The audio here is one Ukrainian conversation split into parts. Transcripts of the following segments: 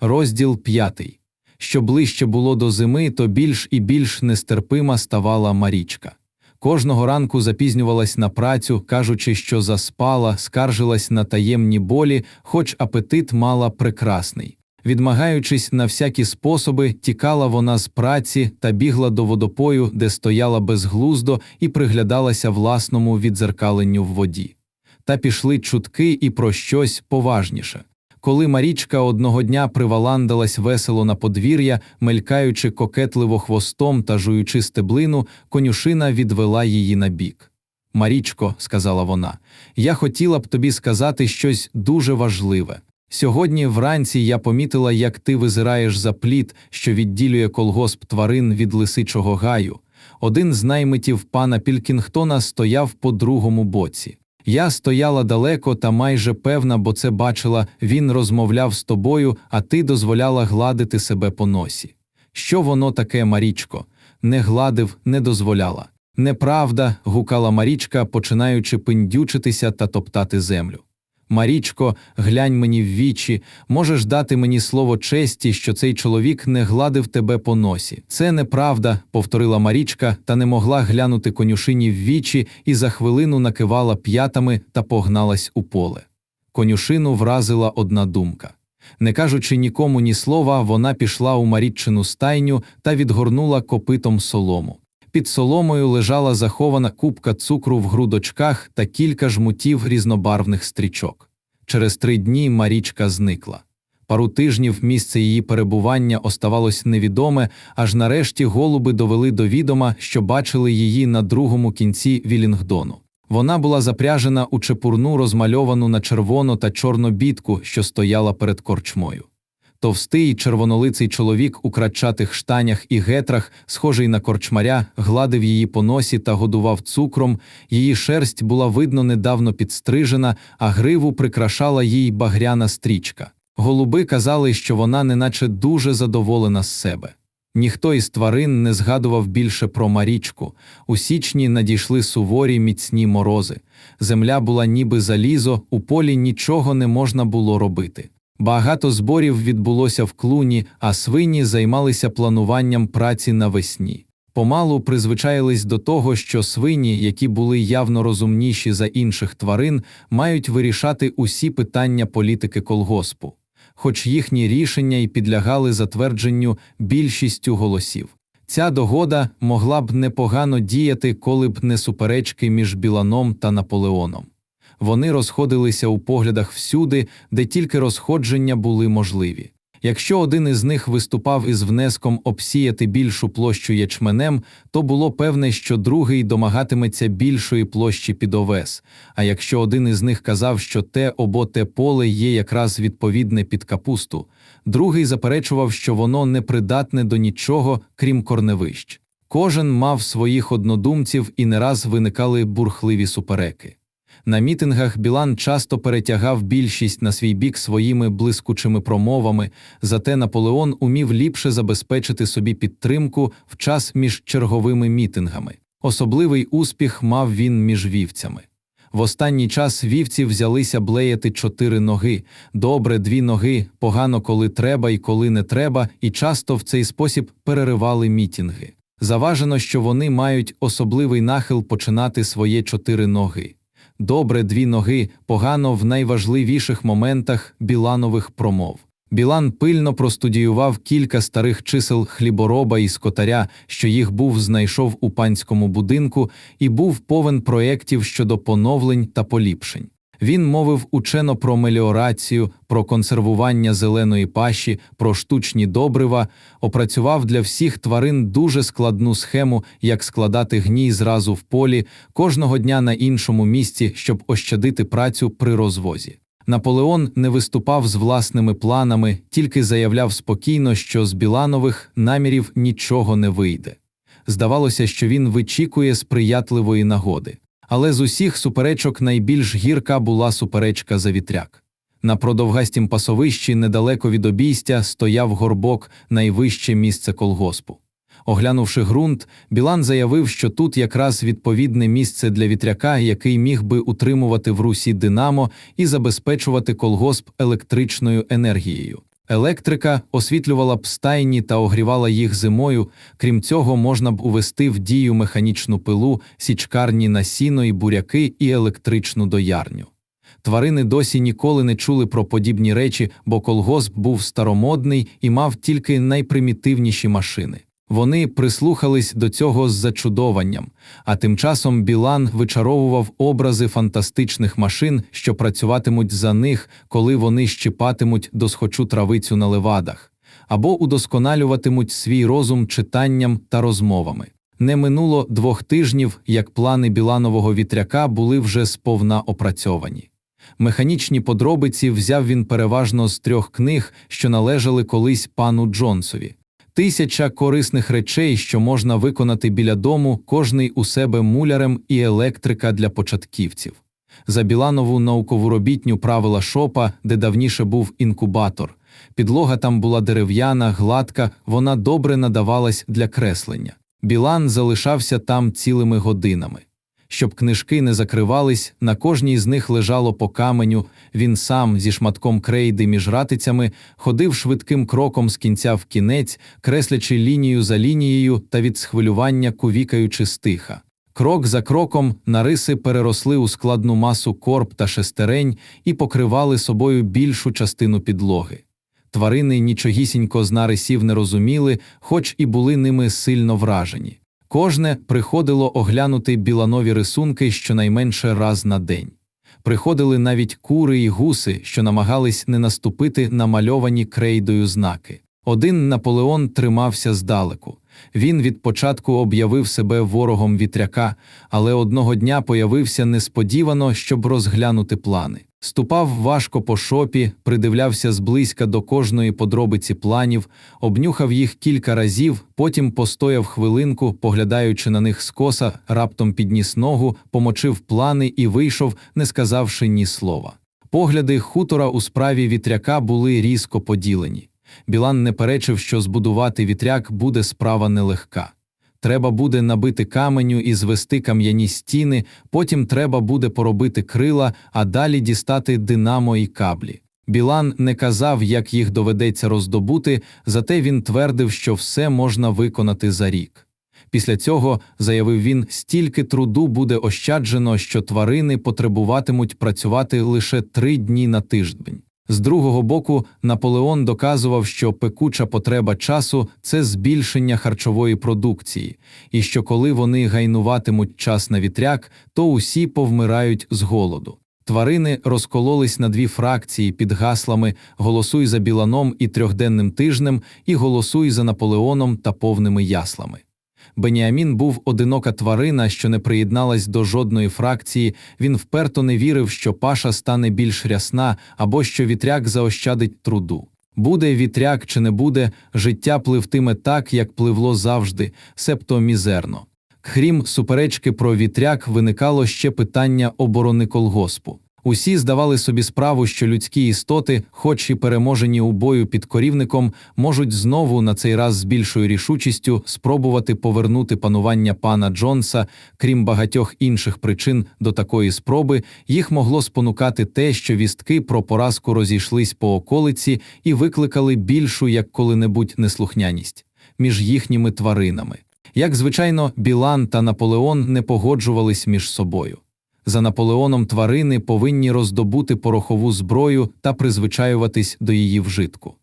Розділ п'ятий. Що ближче було до зими, то більш і більш нестерпима ставала Марічка. Кожного ранку запізнювалась на працю, кажучи, що заспала, скаржилась на таємні болі, хоч апетит мала прекрасний. Відмагаючись на всякі способи, тікала вона з праці та бігла до водопою, де стояла безглуздо і приглядалася власному відзеркаленню в воді. Та пішли чутки і про щось поважніше. Коли Марічка одного дня приваландалась весело на подвір'я, мелькаючи кокетливо хвостом та жуючи стеблину, конюшина відвела її на бік. Марічко, сказала вона, я хотіла б тобі сказати щось дуже важливе. Сьогодні вранці я помітила, як ти визираєш за плід, що відділює колгосп тварин від лисичого гаю. Один з наймитів пана Пілкінгтона стояв по другому боці. Я стояла далеко та майже певна, бо це бачила, він розмовляв з тобою, а ти дозволяла гладити себе по носі. Що воно таке, Марічко? Не гладив, не дозволяла. Неправда, гукала Марічка, починаючи пиндючитися та топтати землю. Марічко, глянь мені в вічі, можеш дати мені слово честі, що цей чоловік не гладив тебе по носі. Це неправда, повторила Марічка, та не могла глянути конюшині в вічі і за хвилину накивала п'ятами та погналась у поле. Конюшину вразила одна думка. Не кажучи нікому ні слова, вона пішла у Маріччину стайню та відгорнула копитом солому. Під соломою лежала захована купка цукру в грудочках та кілька жмутів різнобарвних стрічок. Через три дні Марічка зникла. Пару тижнів місце її перебування оставалось невідоме, аж нарешті голуби довели до відома, що бачили її на другому кінці Вілінгдону. Вона була запряжена у чепурну, розмальовану на червоно та чорну бітку, що стояла перед корчмою. Товстий червонолиций чоловік у кратчатих штанях і гетрах, схожий на корчмаря, гладив її по носі та годував цукром. Її шерсть була видно недавно підстрижена, а гриву прикрашала їй багряна стрічка. Голуби казали, що вона неначе дуже задоволена з себе. Ніхто із тварин не згадував більше про Марічку. У січні надійшли суворі міцні морози. Земля була ніби залізо, у полі нічого не можна було робити. Багато зборів відбулося в клуні, а свині займалися плануванням праці навесні. Помалу призвичаїлись до того, що свині, які були явно розумніші за інших тварин, мають вирішати усі питання політики колгоспу, хоч їхні рішення й підлягали затвердженню більшістю голосів. Ця догода могла б непогано діяти, коли б не суперечки між Біланом та Наполеоном вони розходилися у поглядах всюди, де тільки розходження були можливі. Якщо один із них виступав із внеском обсіяти більшу площу ячменем, то було певне, що другий домагатиметься більшої площі під овес. А якщо один із них казав, що те або те поле є якраз відповідне під капусту, другий заперечував, що воно не придатне до нічого, крім корневищ. Кожен мав своїх однодумців і не раз виникали бурхливі супереки. На мітингах Білан часто перетягав більшість на свій бік своїми блискучими промовами, зате Наполеон умів ліпше забезпечити собі підтримку в час між черговими мітингами. Особливий успіх мав він між вівцями. В останній час вівці взялися блеяти чотири ноги, добре дві ноги, погано коли треба і коли не треба, і часто в цей спосіб переривали мітинги. Заважено, що вони мають особливий нахил починати своє чотири ноги добре дві ноги, погано в найважливіших моментах біланових промов. Білан пильно простудіював кілька старих чисел хлібороба і скотаря, що їх був знайшов у панському будинку, і був повен проєктів щодо поновлень та поліпшень. Він мовив учено про меліорацію, про консервування зеленої паші, про штучні добрива, опрацював для всіх тварин дуже складну схему, як складати гній зразу в полі, кожного дня на іншому місці, щоб ощадити працю при розвозі. Наполеон не виступав з власними планами, тільки заявляв спокійно, що з Біланових намірів нічого не вийде. Здавалося, що він вичікує сприятливої нагоди. Але з усіх суперечок найбільш гірка була суперечка за вітряк. На продовгастім пасовищі недалеко від обійстя стояв горбок, найвище місце колгоспу. Оглянувши ґрунт, Білан заявив, що тут якраз відповідне місце для вітряка, який міг би утримувати в русі динамо і забезпечувати колгосп електричною енергією. Електрика освітлювала б стайні та огрівала їх зимою. Крім цього, можна б увести в дію механічну пилу, січкарні на сіно і буряки і електричну доярню. Тварини досі ніколи не чули про подібні речі, бо колгосп був старомодний і мав тільки найпримітивніші машини. Вони прислухались до цього з зачудованням, а тим часом Білан вичаровував образи фантастичних машин, що працюватимуть за них, коли вони щипатимуть досхочу травицю на левадах, або удосконалюватимуть свій розум читанням та розмовами. Не минуло двох тижнів, як плани Біланового вітряка були вже сповна опрацьовані. Механічні подробиці взяв він переважно з трьох книг, що належали колись пану Джонсові. Тисяча корисних речей, що можна виконати біля дому, кожний у себе мулярем і електрика для початківців. За Біланову наукову робітню правила шопа, де давніше був інкубатор. Підлога там була дерев'яна, гладка, вона добре надавалась для креслення. Білан залишався там цілими годинами. Щоб книжки не закривались, на кожній з них лежало по каменю, він сам зі шматком крейди між ратицями ходив швидким кроком з кінця в кінець, креслячи лінію за лінією та від схвилювання кувікаючи стиха. Крок за кроком нариси переросли у складну масу корб та шестерень і покривали собою більшу частину підлоги. Тварини нічогісінько з нарисів не розуміли, хоч і були ними сильно вражені. Кожне приходило оглянути біланові рисунки щонайменше раз на день. Приходили навіть кури й гуси, що намагались не наступити на мальовані крейдою знаки. Один Наполеон тримався здалеку. Він від початку об'явив себе ворогом вітряка, але одного дня появився несподівано, щоб розглянути плани. Ступав важко по шопі, придивлявся зблизька до кожної подробиці планів, обнюхав їх кілька разів, потім постояв хвилинку, поглядаючи на них скоса, раптом підніс ногу, помочив плани і вийшов, не сказавши ні слова. Погляди хутора у справі вітряка були різко поділені. Білан не перечив, що збудувати вітряк буде справа нелегка. Треба буде набити каменю і звести кам'яні стіни, потім треба буде поробити крила, а далі дістати динамо і каблі. Білан не казав, як їх доведеться роздобути, зате він твердив, що все можна виконати за рік. Після цього, заявив він, стільки труду буде ощаджено, що тварини потребуватимуть працювати лише три дні на тиждень. З другого боку, Наполеон доказував, що пекуча потреба часу це збільшення харчової продукції, і що коли вони гайнуватимуть час на вітряк, то усі повмирають з голоду. Тварини розкололись на дві фракції під гаслами Голосуй за Біланом і трьохденним тижнем і Голосуй за Наполеоном та повними яслами. Беніамін був одинока тварина, що не приєдналась до жодної фракції. Він вперто не вірив, що паша стане більш рясна або що вітряк заощадить труду. Буде вітряк чи не буде, життя пливтиме так, як пливло завжди, себто мізерно. Крім суперечки про вітряк, виникало ще питання оборони колгоспу. Усі здавали собі справу, що людські істоти, хоч і переможені у бою під корівником, можуть знову на цей раз з більшою рішучістю спробувати повернути панування пана Джонса, крім багатьох інших причин до такої спроби, їх могло спонукати те, що вістки про поразку розійшлись по околиці і викликали більшу як коли-небудь неслухняність між їхніми тваринами. Як звичайно, Білан та Наполеон не погоджувались між собою. За Наполеоном тварини повинні роздобути порохову зброю та призвичаюватись до її вжитку.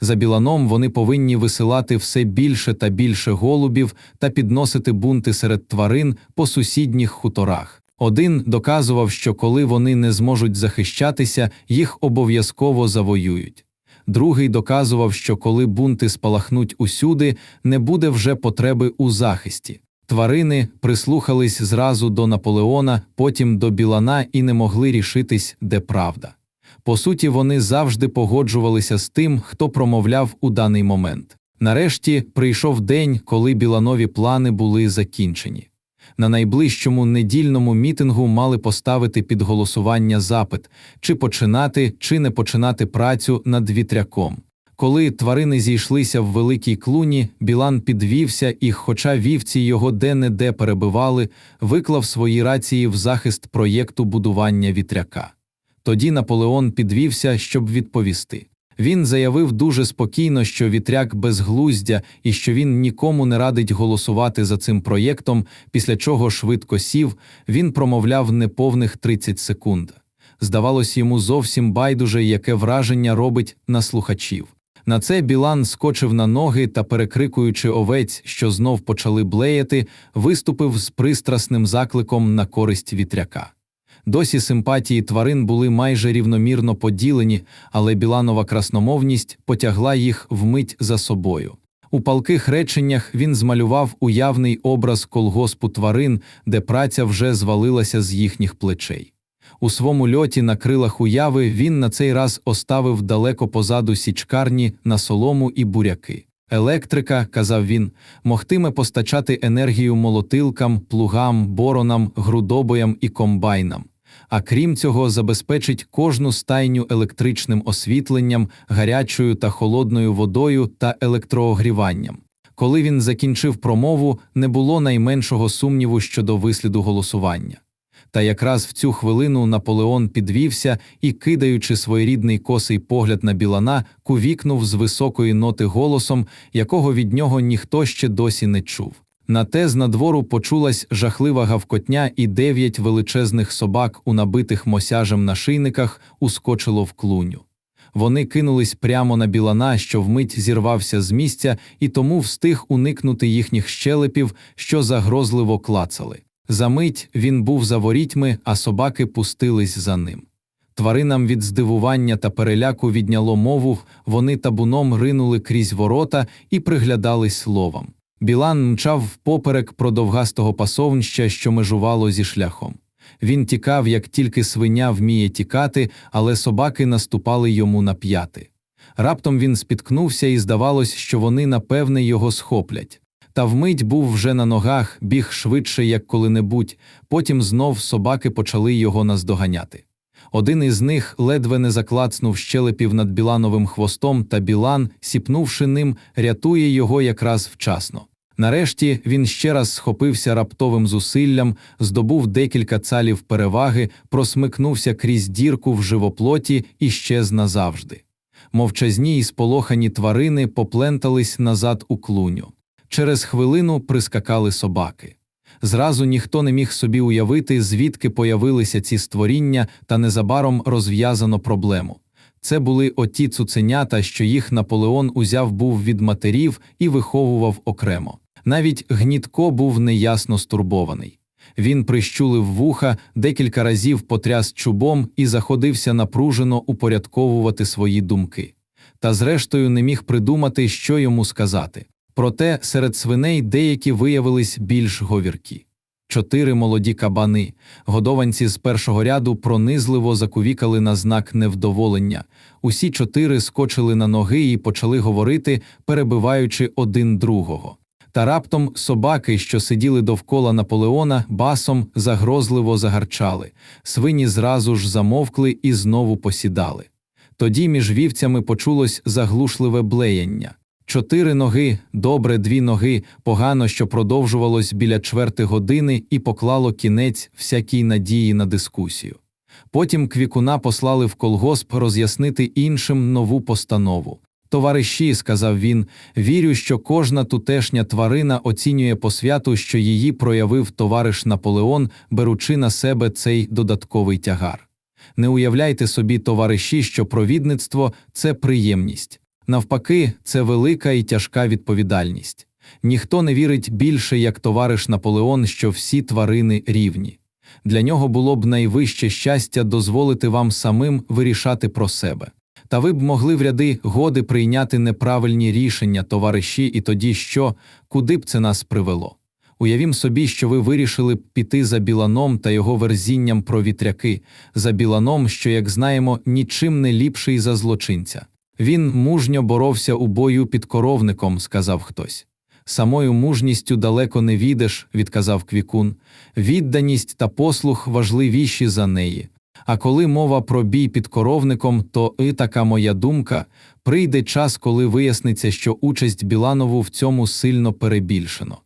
За Біланом вони повинні висилати все більше та більше голубів та підносити бунти серед тварин по сусідніх хуторах. Один доказував, що коли вони не зможуть захищатися, їх обов'язково завоюють. Другий доказував, що коли бунти спалахнуть усюди, не буде вже потреби у захисті. Тварини прислухались зразу до Наполеона, потім до Білана і не могли рішитись, де правда. По суті, вони завжди погоджувалися з тим, хто промовляв у даний момент. Нарешті прийшов день, коли біланові плани були закінчені. На найближчому недільному мітингу мали поставити під голосування запит, чи починати, чи не починати працю над вітряком. Коли тварини зійшлися в великій клуні, Білан підвівся і, хоча вівці його де-не-де перебивали, виклав свої рації в захист проєкту будування вітряка. Тоді Наполеон підвівся, щоб відповісти. Він заявив дуже спокійно, що вітряк безглуздя і що він нікому не радить голосувати за цим проєктом, після чого швидко сів, він промовляв неповних 30 секунд. Здавалось йому зовсім байдуже, яке враження робить на слухачів. На це Білан скочив на ноги та, перекрикуючи овець, що знов почали блеяти, виступив з пристрасним закликом на користь вітряка. Досі симпатії тварин були майже рівномірно поділені, але Біланова красномовність потягла їх вмить за собою. У палких реченнях він змалював уявний образ колгоспу тварин, де праця вже звалилася з їхніх плечей. У свому льоті на крилах уяви він на цей раз оставив далеко позаду січкарні на солому і буряки. Електрика, казав він, могтиме постачати енергію молотилкам, плугам, боронам, грудобоям і комбайнам. А крім цього, забезпечить кожну стайню електричним освітленням, гарячою та холодною водою та електроогріванням. Коли він закінчив промову, не було найменшого сумніву щодо висліду голосування. Та якраз в цю хвилину Наполеон підвівся і, кидаючи своєрідний косий погляд на білана, кувікнув з високої ноти голосом, якого від нього ніхто ще досі не чув. На те з надвору почулась жахлива гавкотня, і дев'ять величезних собак, у набитих мосяжем нашийниках, ускочило в клуню. Вони кинулись прямо на білана, що вмить зірвався з місця, і тому встиг уникнути їхніх щелепів, що загрозливо клацали. Замить він був за ворітьми, а собаки пустились за ним. Тваринам від здивування та переляку відняло мову, вони табуном ринули крізь ворота і приглядались словом. Білан мчав впоперек продовгастого пасовнища, що межувало зі шляхом. Він тікав, як тільки свиня вміє тікати, але собаки наступали йому на п'яти. Раптом він спіткнувся, і здавалось, що вони напевне його схоплять. Та вмить був вже на ногах, біг швидше, як коли-небудь, потім знов собаки почали його наздоганяти. Один із них ледве не заклацнув щелепів над Білановим хвостом, та Білан, сіпнувши ним, рятує його якраз вчасно. Нарешті він ще раз схопився раптовим зусиллям, здобув декілька цалів переваги, просмикнувся крізь дірку в живоплоті і щез назавжди. Мовчазні й сполохані тварини поплентались назад у клуню. Через хвилину прискакали собаки. Зразу ніхто не міг собі уявити, звідки появилися ці створіння, та незабаром розв'язано проблему. Це були оті цуценята, що їх Наполеон узяв був від матерів і виховував окремо. Навіть гнітко був неясно стурбований. Він прищулив вуха, декілька разів потряс чубом і заходився напружено упорядковувати свої думки. Та зрештою не міг придумати, що йому сказати. Проте серед свиней деякі виявились більш говіркі. Чотири молоді кабани, годованці з першого ряду пронизливо закувікали на знак невдоволення. Усі чотири скочили на ноги і почали говорити, перебиваючи один другого. Та раптом собаки, що сиділи довкола Наполеона, басом загрозливо загарчали, свині зразу ж замовкли і знову посідали. Тоді між вівцями почулось заглушливе блеяння. Чотири ноги, добре дві ноги, погано, що продовжувалось біля чверти години і поклало кінець всякій надії на дискусію. Потім квікуна послали в колгосп роз'яснити іншим нову постанову. Товариші, сказав він, вірю, що кожна тутешня тварина оцінює посвяту, що її проявив товариш Наполеон, беручи на себе цей додатковий тягар. Не уявляйте собі, товариші, що провідництво це приємність. Навпаки, це велика і тяжка відповідальність. Ніхто не вірить більше, як товариш Наполеон, що всі тварини рівні. Для нього було б найвище щастя дозволити вам самим вирішати про себе. Та ви б могли в ряди годи прийняти неправильні рішення, товариші, і тоді що, куди б це нас привело? Уявім собі, що ви вирішили б піти за біланом та його верзінням про вітряки, за біланом, що, як знаємо, нічим не ліпший за злочинця. Він мужньо боровся у бою під коровником, сказав хтось. Самою мужністю далеко не відеш, відказав Квікун. Відданість та послух важливіші за неї. А коли мова про бій під коровником, то і така моя думка прийде час, коли виясниться, що участь Біланову в цьому сильно перебільшено.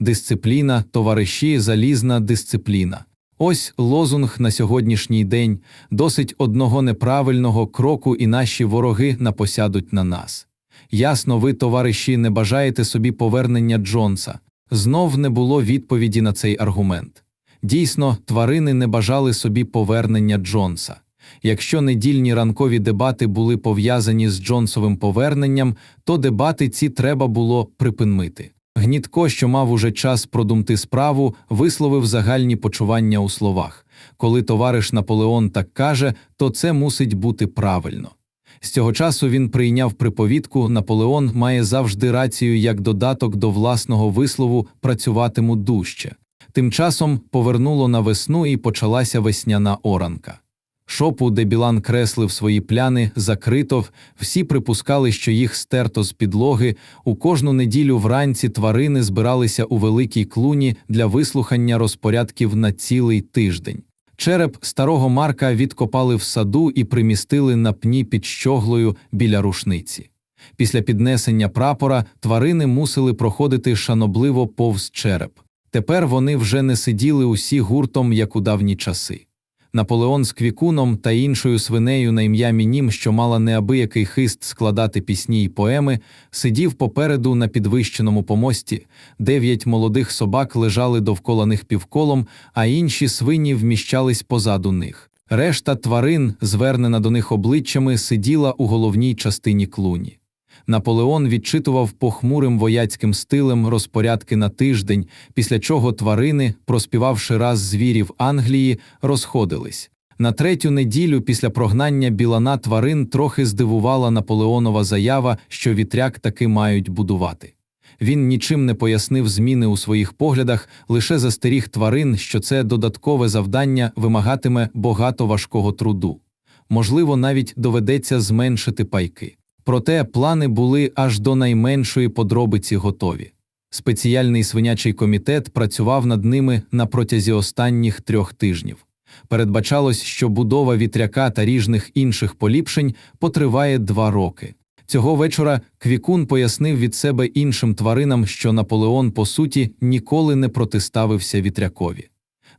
Дисципліна, товариші, залізна дисципліна. Ось лозунг на сьогоднішній день досить одного неправильного кроку, і наші вороги напосядуть на нас. Ясно, ви, товариші, не бажаєте собі повернення Джонса. Знов не було відповіді на цей аргумент. Дійсно, тварини не бажали собі повернення Джонса. Якщо недільні ранкові дебати були пов'язані з Джонсовим поверненням, то дебати ці треба було припинити. Гнітко, що мав уже час продумти справу, висловив загальні почування у словах. Коли товариш Наполеон так каже, то це мусить бути правильно. З цього часу він прийняв приповідку Наполеон має завжди рацію як додаток до власного вислову працюватиму дужче. Тим часом повернуло на весну і почалася весняна оранка. Шопу, де Білан креслив свої пляни, закрито, всі припускали, що їх стерто з підлоги. У кожну неділю вранці тварини збиралися у великій клуні для вислухання розпорядків на цілий тиждень. Череп старого Марка відкопали в саду і примістили на пні під щоглою біля рушниці. Після піднесення прапора тварини мусили проходити шанобливо повз череп. Тепер вони вже не сиділи усі гуртом, як у давні часи. Наполеон з квікуном та іншою свинею на ім'я Мінім, що мала неабиякий хист складати пісні й поеми, сидів попереду на підвищеному помості. Дев'ять молодих собак лежали довкола них півколом, а інші свині вміщались позаду них. Решта тварин, звернена до них обличчями, сиділа у головній частині клуні. Наполеон відчитував похмурим вояцьким стилем розпорядки на тиждень, після чого тварини, проспівавши раз звірів Англії, розходились. На третю неділю після прогнання білана тварин трохи здивувала Наполеонова заява, що вітряк таки мають будувати. Він нічим не пояснив зміни у своїх поглядах, лише застеріг тварин, що це додаткове завдання вимагатиме багато важкого труду. Можливо, навіть доведеться зменшити пайки. Проте плани були аж до найменшої подробиці готові. Спеціальний свинячий комітет працював над ними на протязі останніх трьох тижнів. Передбачалось, що будова вітряка та ріжних інших поліпшень потриває два роки. Цього вечора Квікун пояснив від себе іншим тваринам, що Наполеон, по суті, ніколи не протиставився вітрякові.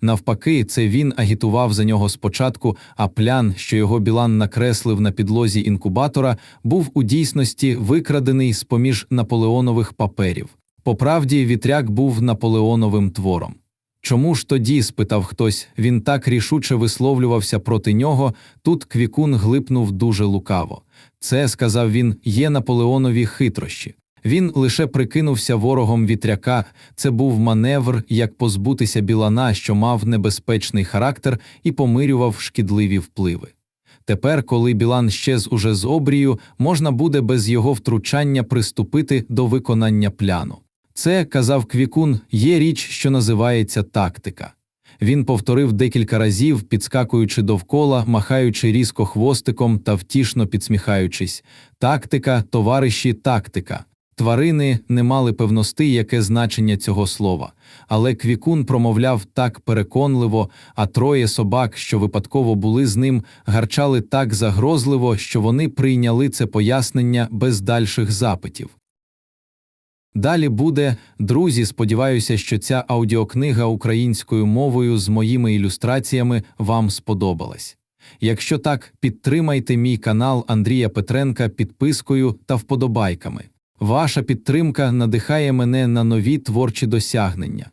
Навпаки, це він агітував за нього спочатку, а плян, що його Білан накреслив на підлозі інкубатора, був у дійсності викрадений з поміж наполеонових паперів. По правді, вітряк був наполеоновим твором. Чому ж тоді, спитав хтось, він так рішуче висловлювався проти нього, тут Квікун глипнув дуже лукаво. Це, сказав він, є наполеонові хитрощі. Він лише прикинувся ворогом вітряка, це був маневр, як позбутися білана, що мав небезпечний характер і помирював шкідливі впливи. Тепер, коли Білан щез уже з обрію, можна буде без його втручання приступити до виконання пляну. Це, казав Квікун, є річ, що називається тактика. Він повторив декілька разів, підскакуючи довкола, махаючи різко хвостиком та втішно підсміхаючись. Тактика, товариші, тактика. Тварини не мали певності, яке значення цього слова, але Квікун промовляв так переконливо, а троє собак, що випадково були з ним, гарчали так загрозливо, що вони прийняли це пояснення без дальших запитів. Далі буде, друзі, сподіваюся, що ця аудіокнига українською мовою з моїми ілюстраціями вам сподобалась. Якщо так, підтримайте мій канал Андрія Петренка підпискою та вподобайками. Ваша підтримка надихає мене на нові творчі досягнення.